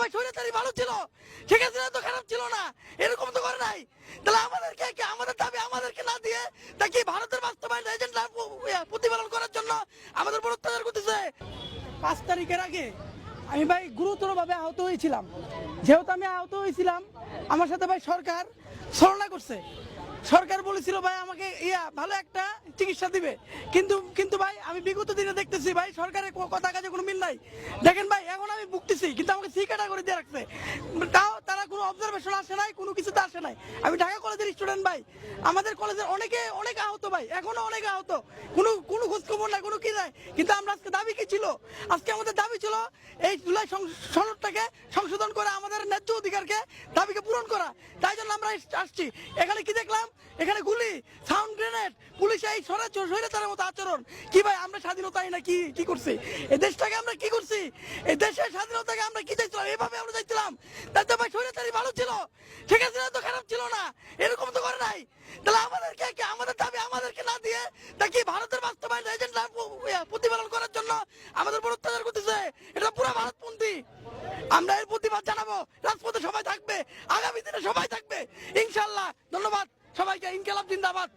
ভাই স্বৈরাচারী ভালো ছিল। হাসিনা তো খারাপ ছিল না। এরকম তো করে নাই। তাহলে আমাদেরকে কি, আমাদের দাবি আমাদেরকে না দিয়ে তা কি ভারতের বাস্তবায়ন এজেন্ডা প্রতিপালন করার জন্য আমাদের উপর অত্যাচার করতেছে? পাঁচ তারিখের আগে আমি ভাই গুরুতরভাবে আহত হয়েছিলাম। যেহেতু আমি আহত হয়েছিলাম, আমার সাথে ভাই সরকার ছলনা করছে। সরকার বলেছিল, ভাই, আমাকে ইয়া, ভালো একটা চিকিৎসা দিবে। কিন্তু কিন্তু ভাই, আমি বিগত দিনে দেখতেছি, ভাই সরকারের কথা কাজে কোনো মিল নাই। দেখেন ভাই, এখন আমি ভুগতেছি, কিন্তু আমাকে সি ক্যাটাগরি দিয়ে রাখছে। তাও তারা কোনো অবজারভেশন আসে নাই, কোনো কিছুতে আসে নাই। আমি ঢাকা কলেজের স্টুডেন্ট ভাই। আমাদের কলেজের অনেকে, অনেক আহত, ভাই, এখনও অনেক আহত। কোনো কোনো খোঁজ খবর নাই, কোনো কি নাই। কিন্তু আমরা আজকে দাবি কি ছিল? আজকে আমাদের দাবি ছিল, এই জুলাই সং- সনদটাকে সংশোধন করে আমাদের অধিকারকে দাবিকে পূরণ করা। তাই জন্য আমরা আসছি। এখানে কি দেখলাম? এখানে গুলি, সাউন্ড গ্রেনেড। পুলিশ এই স্বৈরাচারের মতো আচরণ। কি ভাই, আমরা স্বাধীনতাই না কি কি করছি? এই দেশটাকে আমরা কি করছি? এই দেশের স্বাধীনতাকে আমরা কি চাইছিলাম? এভাবে আমরা চাইছিলাম? তাই তো ভাই স্বৈরাচারী ভালো ছিল। ঠিক আছে তো খারাপ ছিল না। এরকম তো করে নাই। তাহলে আমাদেরকে আমাদের আমাদেরকে না দিয়ে নাকি ভারতের বাস্তবায়ন এজেন্ডা প্রতিপালন করার জন্য আমাদের উপর অত্যাচার করতেছে এটা পুরো ভারতপন্থী আমরা এর প্রতিবাদ জানাব রাজপথে সবাই থাকবে আগামী দিনে সবাই থাকবে ইনশাল্লাহ ধন্যবাদ সবাইকে ইনকালাব জিন্দাবাদ